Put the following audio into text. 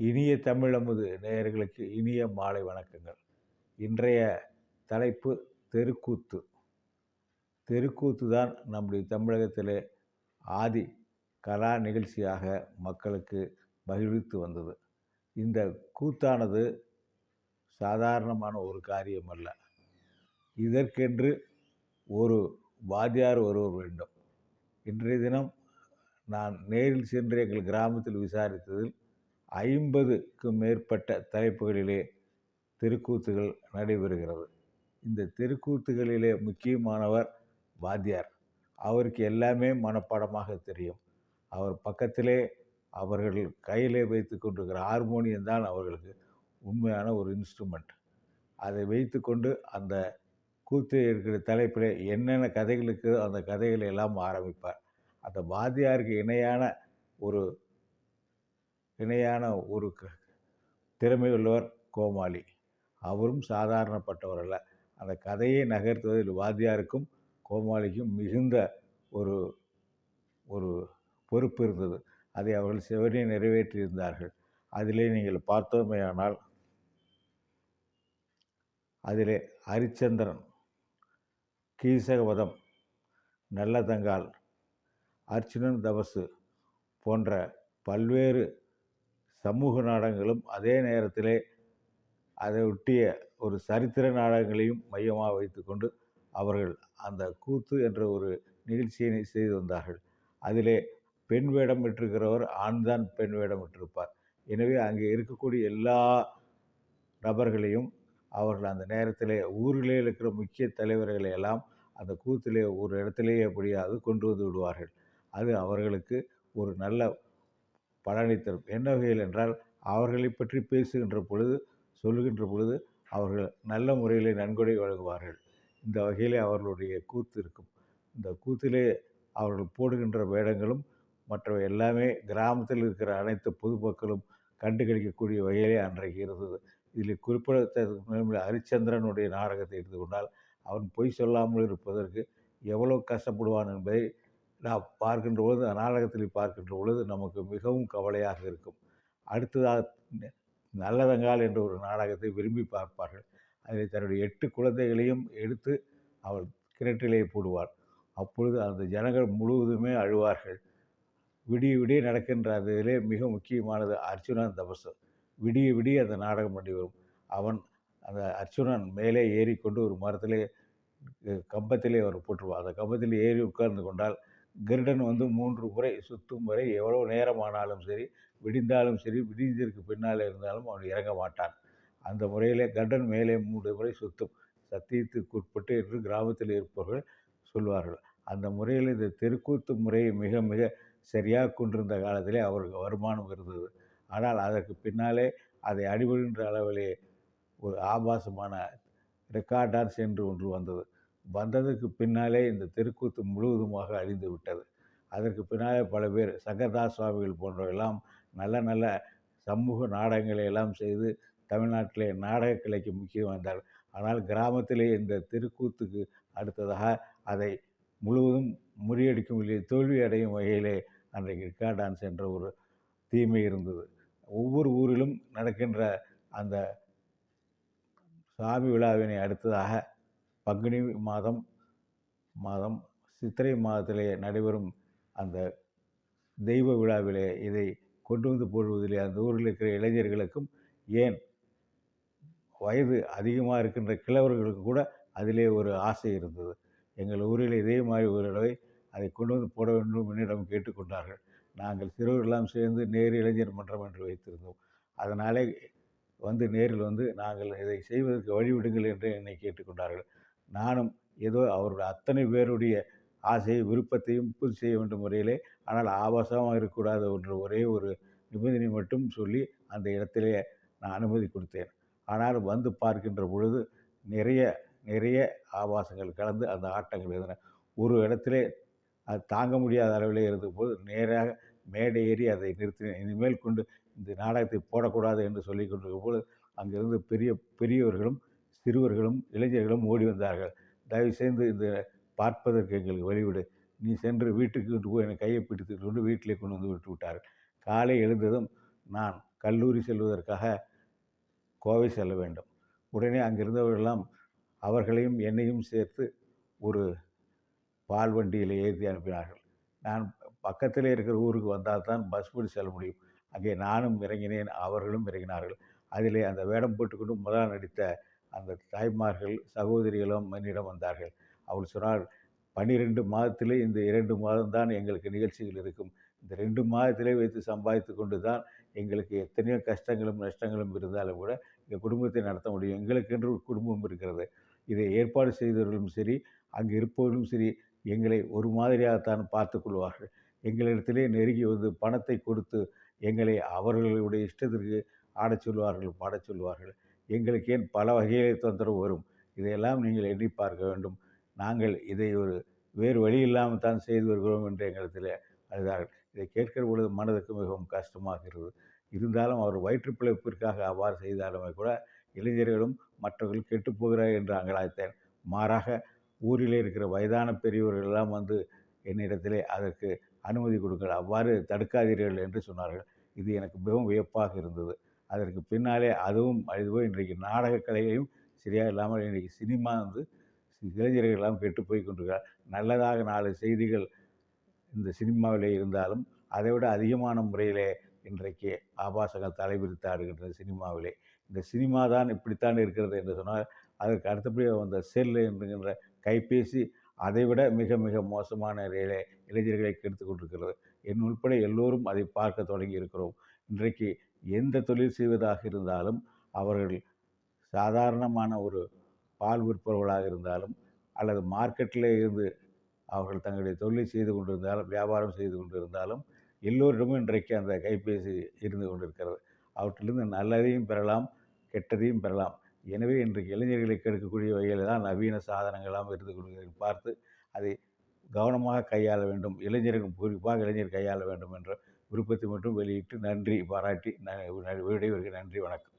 இனிய தமிழமுது நேயர்களுக்கு இனிய மாலை வணக்கங்கள். இன்றைய தலைப்பு தெருக்கூத்து. தெருக்கூத்து தான் நம்முடைய தமிழகத்திலே ஆதி கலா நிகழ்ச்சியாக மக்களுக்கு மகிழ்வித்து வந்தது. இந்த கூத்தானது சாதாரணமான ஒரு காரியம் அல்ல இதற்கென்று ஒரு வாத்தியார் ஒருவர் வேண்டும். இன்றைய தினம் நான் நேரில் சென்று எங்கள் கிராமத்தில் விசாரித்ததில் ஐம்பதுக்கும் மேற்பட்ட தலைப்புகளிலே தெருக்கூத்துகள் நடைபெறுகிறது. இந்த தெருக்கூத்துகளிலே முக்கியமானவர் வாத்தியார். அவருக்கு எல்லாமே மனப்பாடமாக தெரியும். அவர் பக்கத்திலே அவர்கள் கையிலே வைத்து கொண்டிருக்கிற ஹார்மோனியம் தான் அவர்களுக்கு உண்மையான ஒரு இன்ஸ்ட்ருமெண்ட் அதை வைத்துக்கொண்டு அந்த கூத்து இருக்கிற தலைப்பில் என்னென்ன கதைகளுக்கு அந்த கதைகளை எல்லாம் ஆரம்பிப்பார். அந்த வாத்தியாருக்கு இணையான ஒரு இணையான ஒரு திறமை உள்ளவர் கோமாளி. அவரும் சாதாரணப்பட்டவர் அல்ல. அந்த கதையை நகர்த்துவதில் வாத்தியாருக்கும் கோமாளிக்கும் மிகுந்த ஒரு ஒரு பொறுப்பு இருந்தது. அதை அவர்கள் சிவனை நிறைவேற்றியிருந்தார்கள். அதிலே நீங்கள் பார்த்தோமேயானால் அதிலே ஹரிச்சந்திரன் கீசகவதம் நல்லதங்கால் அர்ச்சுனன் தபசு போன்ற பல்வேறு சமூக நாடகங்களும் அதே நேரத்திலே அதை ஒட்டிய ஒரு சரித்திர நாடகங்களையும் மையமாக வைத்துக்கொண்டு அவர்கள் அந்த கூத்து என்ற ஒரு நிகழ்ச்சியினை செய்து வந்தார்கள். அதிலே பெண் வேடம் விட்டிருக்கிறவர் ஆண்தான் பெண் வேடம் விட்டிருப்பார் எனவே அங்கே இருக்கக்கூடிய எல்லா நபர்களையும் அவர்கள் அந்த நேரத்திலே ஊரிலே இருக்கிற முக்கிய தலைவர்களை எல்லாம் அந்த கூத்திலே ஒரு இடத்திலேயே எப்படியாவது கொண்டு வந்து விடுவார்கள். அது அவர்களுக்கு ஒரு நல்ல பலனை தரும் என்ன வகையில் என்றால் அவர்களை பற்றி பேசுகின்ற பொழுது சொல்லுகின்ற பொழுது அவர்கள் நல்ல முறையில் நன்கொடை வழங்குவார்கள். இந்த வகையிலே அவர்களுடைய கூத்து இருக்கும். இந்த கூத்திலே அவர்கள் போடுகின்ற வேடங்களும் மற்றவை எல்லாமே கிராமத்தில் இருக்கிற அனைத்து பொதுமக்களும் கண்டுகளிக்கக்கூடிய வகையிலே அன்றைக்கு இருந்தது. இதில் குறிப்பிடத்தக்க ஹரிச்சந்திரனுடைய நாடகத்தை எடுத்துக்கொண்டால் அவன் பொய் சொல்லாமல் இருப்பதற்கு எவ்வளோ கஷ்டப்படுவான் என்பதை நாம் பார்க்கின்ற பொழுது நாடகத்தில் பார்க்கின்ற பொழுது நமக்கு மிகவும் கவலையாக இருக்கும். அடுத்ததாக நல்லதங்கால் என்ற ஒரு நாடகத்தை விரும்பி பார்ப்பார்கள். அதில் தன்னுடைய எட்டு குழந்தைகளையும் எடுத்து அவள் கிணற்றிலே போடுவாள். அப்பொழுது அந்த ஜனங்கள் முழுவதுமே அழுவார்கள். விடிய விடிய நடக்கின்ற அதிலே மிக முக்கியமானது அர்ச்சுனன் தபசு. விடிய விடிய அந்த நாடகம் பண்ணி வரும். அவன் அந்த அர்ச்சுனன் மேலே ஏறிக்கொண்டு ஒரு மரத்திலே கம்பத்திலே அவர் போட்டுருவான் அந்த கம்பத்தில் ஏறி உட்கார்ந்து கொண்டால் கருடன் வந்து மூன்று முறை சுற்றும் வரை எவ்வளோ நேரமானாலும் சரி விடிந்தாலும் சரி விடிந்ததற்கு பின்னால் இருந்தாலும் அவன் இறங்க மாட்டான். அந்த முறையிலே கருடன் மேலே மூன்று முறை சுத்தும். சத்தியத்துக்கு உட்பட்டு என்று கிராமத்தில் இருப்பவர்கள் சொல்வார்கள். அந்த முறையில் இந்த தெருக்கூத்து முறையை மிக மிக சரியாக கொண்டிருந்த காலத்திலே அவருக்கு வருமானம் இருந்தது. ஆனால் அதற்கு பின்னாலே அதை அடிபடுகின்ற அளவிலே ஒரு ஆபாசமான ரெக்கார்ட் டான்ஸ் என்று ஒன்று வந்தது. வந்ததுக்கு பின்னாலே இந்த தெருக்கூத்து முழுவதுமாக அழிந்து விட்டது. அதற்கு பின்னாலே பல பேர் சங்கர்தாஸ் சுவாமிகள் போன்றவெல்லாம் நல்ல நல்ல சமூக நாடகங்களை எல்லாம் செய்து தமிழ்நாட்டிலே நாடக கலைக்கு முக்கியம் வந்தார் ஆனால் கிராமத்திலே இந்த தெருக்கூத்துக்கு அடுத்ததாக அதை முழுவதும் முறியடிக்கும் இல்லை தோல்வி அடையும் வகையிலே அன்றைக்கு ரிக்கா டான்ஸ் என்ற ஒரு தீமை இருந்தது. ஒவ்வொரு ஊரிலும் நடக்கின்ற அந்த சாமி விழாவினை அடுத்ததாக பங்குனி மாதம் மாதம் சித்திரை மாதத்திலே நடைபெறும் அந்த தெய்வ விழாவிலே இதை கொண்டு வந்து போடுவதிலே அந்த ஊரில் இருக்கிற இளைஞர்களுக்கும் ஏன் வயது அதிகமாக இருக்கின்ற கிழவர்களுக்கு கூட அதிலே ஒரு ஆசை இருந்தது. எங்கள் ஊரில் இதே மாதிரி ஒரு தடவை அதை கொண்டு வந்து போட வேண்டும் என்னிடம் கேட்டுக்கொண்டார்கள். நாங்கள் சிறுவர்களெல்லாம் சேர்ந்து நேரு இளைஞர் மன்றம் என்று வைத்திருந்தோம். அதனாலே வந்து நேரில் வந்து நாங்கள் இதை செய்வதற்கு வழிவிடுங்கள் என்று என்னை கேட்டுக்கொண்டார்கள். நானும் ஏதோ அவருடைய அத்தனை பேருடைய ஆசையை விருப்பத்தையும் பூர்த்தி செய்ய வேண்டும் முறையிலே. ஆனால் ஆபாசமாக இருக்கக்கூடாது என்ற ஒரே ஒரு நிபந்தனை மட்டும் சொல்லி அந்த இடத்திலே நான் அனுமதி கொடுத்தேன். ஆனால் வந்து பார்க்கின்ற பொழுது நிறைய நிறைய ஆபாசங்கள் கலந்து அந்த ஆட்டங்கள் இருந்தன. ஒரு இடத்திலே அது தாங்க முடியாத அளவிலே இருந்தபோது நேராக மேடை ஏறி அதை நிறுத்தினேன். இனிமேல் கொண்டு இந்த நாடகத்தை போடக்கூடாது என்று சொல்லி கொண்டிருக்கும் போது அங்கிருந்து பெரிய பெரியவர்களும் சிறுவர்களும் இளைஞர்களும் ஓடி வந்தார்கள். தயவு செய்து இந்த பார்ப்பதற்கு எங்களுக்கு வழிவிடு. நீ சென்று வீட்டுக்கு கொண்டு போய் என்னை கையை பிடித்து கொண்டு வீட்டிலே கொண்டு வந்து விட்டு விட்டார்கள். காலை எழுந்ததும் நான் கல்லூரி செல்வதற்காக கோவை செல்ல வேண்டும். உடனே அங்கிருந்தவர்களெல்லாம் அவர்களையும் என்னையும் சேர்த்து ஒரு பால் வண்டியில் ஏற்றி அனுப்பினார்கள். நான் பக்கத்தில் இருக்கிற ஊருக்கு வந்தால் தான் பஸ் பிடி செல்ல முடியும். அங்கே நானும் இறங்கினேன் அவர்களும் இறங்கினார்கள். அதிலே அந்த வேடம் போட்டுக்கொண்டு முதலாம் நடித்த அந்த தாய்மார்கள் சகோதரிகளும் என்னிடம் வந்தார்கள். அவள் சொன்னார் பன்னிரெண்டு மாதத்திலே இந்த இரண்டு மாதம்தான் எங்களுக்கு நிகழ்ச்சிகள் இருக்கும். இந்த ரெண்டு மாதத்திலே வைத்து சம்பாதித்து கொண்டு தான் எங்களுக்கு எத்தனையோ கஷ்டங்களும் நஷ்டங்களும் இருந்தாலும் கூட எங்கள் குடும்பத்தை நடத்த முடியும். எங்களுக்கென்று ஒரு குடும்பம் இருக்கிறது. இதை ஏற்பாடு செய்தவர்களும் சரி அங்கு இருப்பவர்களும் சரி எங்களை ஒரு மாதிரியாகத்தான் பார்த்து கொள்வார்கள். எங்களிடத்திலே நெருங்கி வந்து பணத்தை கொடுத்து எங்களை அவர்களுடைய இஷ்டத்திற்கு ஆடச் சொல்வார்கள் பாடச் சொல்வார்கள். எங்களுக்கு ஏன் பல வகையிலே தொந்தரவு வரும்? இதையெல்லாம் நீங்கள் எண்ணி பார்க்க வேண்டும். நாங்கள் இதை ஒரு வேறு வழி இல்லாமல் தான் செய்து வருகிறோம் என்று எங்களிடத்தில் அழுதார்கள். இதை கேட்கிற பொழுது மனதுக்கு மிகவும் கஷ்டமாகிறது இருந்தாலும் அவர் வயிற்றுப்பிழைப்பிற்காக அவ்வாறு செய்தாலுமே கூட இளைஞர்களும் மற்றவர்கள் கெட்டுப்போகிறார் என்று அங்கலாய்த்தேன். மாறாக ஊரிலே இருக்கிற வயதான பெரியவர்கள் எல்லாம் வந்து என்னிடத்திலே அதற்கு அனுமதி கொடுங்கள். அவ்வாறு தடுக்காதீர்கள் என்று சொன்னார்கள். இது எனக்கு மிகவும் வியப்பாக இருந்தது. அதற்கு பின்னாலே அதுவும் அதுவும் இன்றைக்கு நாடகக் கலையையும் சரியாக இல்லாமல் இன்றைக்கு சினிமா வந்து இளைஞர்கள் எல்லாம் கெட்டு போய் கொண்டிருக்கிறார். நல்லதாக நாலு செய்திகள் இந்த சினிமாவிலே இருந்தாலும் அதை விட அதிகமான முறையிலே இன்றைக்கு ஆபாசங்கள் தலைவிரித்து ஆடுகின்றது சினிமாவிலே. இந்த சினிமா தான் இப்படித்தான் இருக்கிறது என்று சொன்னால் அதற்கு அடுத்தபடியாக வந்த செல் என்கின்ற கைபேசி அதைவிட மிக மிக மோசமான நிலையிலே இளைஞர்களை கெடுத்து கொண்டிருக்கிறது. என் உள்பட எல்லோரும் அதை பார்க்க தொடங்கி இருக்கிறோம். இன்றைக்கு எந்த தொழில் செய்வதாக இருந்தாலும் அவர்கள் சாதாரணமான ஒரு பால் விற்பவர்களாக இருந்தாலும் அல்லது மார்க்கெட்டில் இருந்து அவர்கள் தங்களுடைய தொழிலை செய்து கொண்டிருந்தாலும் வியாபாரம் செய்து கொண்டிருந்தாலும் எல்லோரிடமும் இன்றைக்கு அந்த கைபேசி இருந்து கொண்டிருக்கிறது. அவற்றிலிருந்து நல்லதையும் பெறலாம் கெட்டதையும் பெறலாம். எனவே இன்றைக்கு இளைஞர்களை கெடுக்கக்கூடிய வகையில் தான் நவீன சாதனங்களாம் இருந்து கொண்டு பார்த்து அதை கவனமாக கையாள வேண்டும். இளைஞர்கள் குறிப்பாக இளைஞர் கையாள வேண்டும் என்ற விருப்பத்தை மட்டும் வெளியிட்டு நன்றி பாராட்டி விடைவருக்கு நன்றி வணக்கம்.